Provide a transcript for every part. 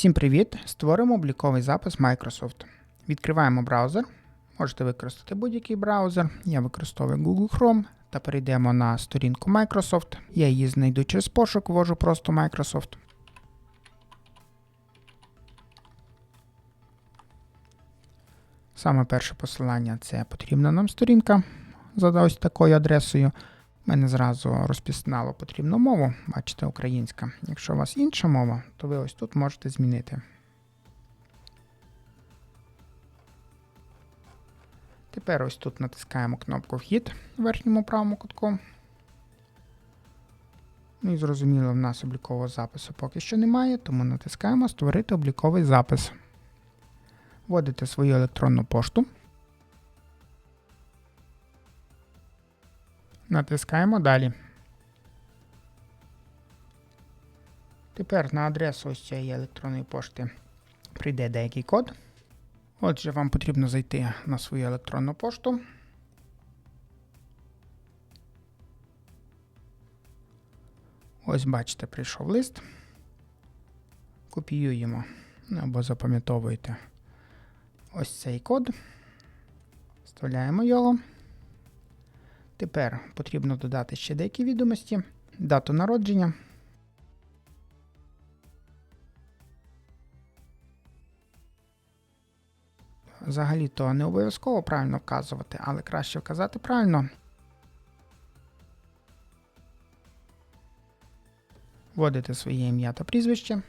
Всім привіт! Створимо обліковий запис Microsoft. Відкриваємо браузер. Можете використати будь-який браузер. Я використовую Google Chrome та перейдемо на сторінку Microsoft. Я її знайду через пошук, ввожу просто Microsoft. Саме перше посилання це потрібна нам сторінка за ось такою адресою. Мене зразу розпізнало потрібну мову, бачите, українська. Якщо у вас інша мова, то ви ось тут можете змінити. Тепер ось тут натискаємо кнопку Вхід в верхньому правому кутку. Ну і зрозуміло, в нас облікового запису поки що немає, тому натискаємо Створити обліковий запис. Вводите свою електронну пошту. Натискаємо далі. Тепер на адресу ось цієї електронної пошти прийде деякий код. Отже, вам потрібно зайти на свою електронну пошту. Ось бачите, прийшов лист. Копіюємо або запам'ятовуєте ось цей код. Вставляємо його. Тепер потрібно додати ще деякі відомості, дату народження. Взагалі-то не обов'язково правильно вказувати, але краще вказати правильно. Вводите своє ім'я та прізвище.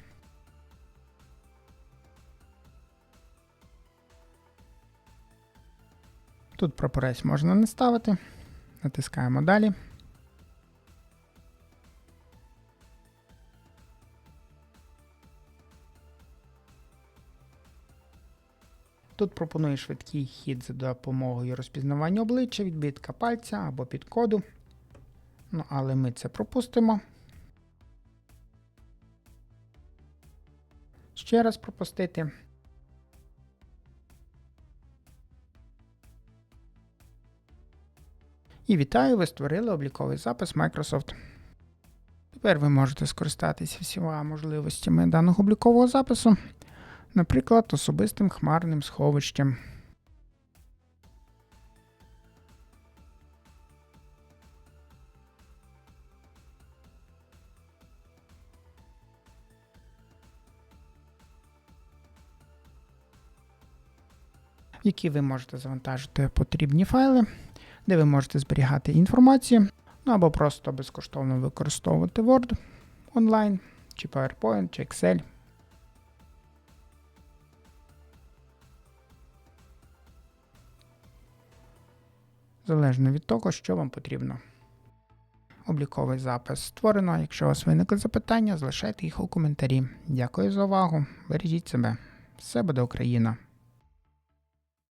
Тут прапорець можна не ставити. Натискаємо далі. Тут пропоную швидкий хід за допомогою розпізнавання обличчя, відбитка пальця або підкоду. Ну, але ми це пропустимо. Ще раз пропустити. І вітаю, ви створили обліковий запис Microsoft. Тепер ви можете скористатися всіма можливостями даного облікового запису, наприклад, особистим хмарним сховищем. які ви можете завантажити потрібні файли, де ви можете зберігати інформацію, ну або просто безкоштовно використовувати Word онлайн, чи PowerPoint, чи Excel. Залежно від того, що вам потрібно. Обліковий запис створено. Якщо у вас виникли запитання, залишайте їх у коментарі. Дякую за увагу. Бережіть себе. Все буде Україна!